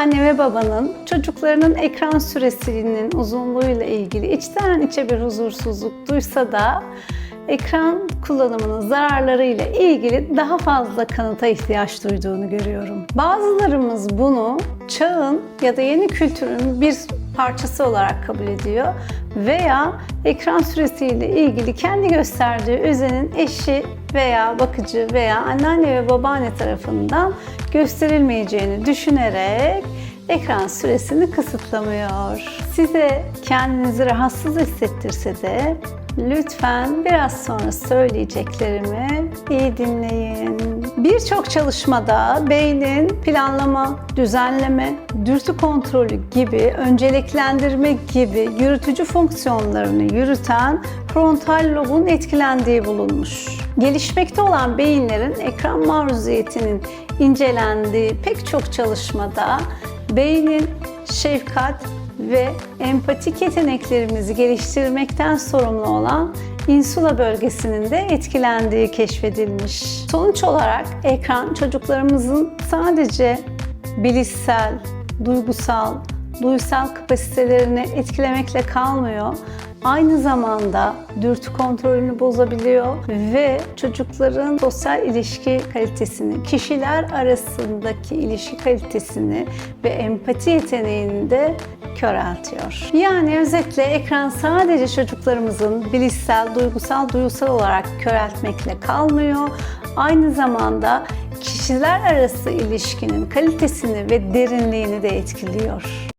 anne ve babanın çocuklarının ekran süresinin uzunluğuyla ilgili içten içe bir huzursuzluk duysa da ekran kullanımının zararlarıyla ilgili daha fazla kanıta ihtiyaç duyduğunu görüyorum. Bazılarımız bunu çağın ya da yeni kültürün bir parçası olarak kabul ediyor veya ekran süresiyle ilgili kendi gösterdiği özenin eşi veya bakıcı veya anneanne ve babaanne tarafından gösterilmeyeceğini düşünerek ekran süresini kısıtlamıyor. Size kendinizi rahatsız hissettirse de lütfen biraz sonra söyleyeceklerimi iyi dinleyin. Birçok çalışmada beynin planlama, düzenleme, dürtü kontrolü gibi, önceliklendirme gibi yürütücü fonksiyonlarını yürüten frontal lobun etkilendiği bulunmuş. Gelişmekte olan beyinlerin ekran maruziyetinin incelendiği pek çok çalışmada beynin şefkat ve empatik yeteneklerimizi geliştirmekten sorumlu olan insula bölgesinin de etkilendiği keşfedilmiş. Sonuç olarak ekran çocuklarımızın sadece bilişsel, duygusal, duysal kapasitelerini etkilemekle kalmıyor. Aynı zamanda dürtü kontrolünü bozabiliyor ve çocukların sosyal ilişki kalitesini, kişiler arasındaki ilişki kalitesini ve empati yeteneğini de köreltiyor. Yani özetle ekran sadece çocuklarımızın bilişsel, duygusal, duyusal olarak köreltmekle kalmıyor. Aynı zamanda kişiler arası ilişkinin kalitesini ve derinliğini de etkiliyor.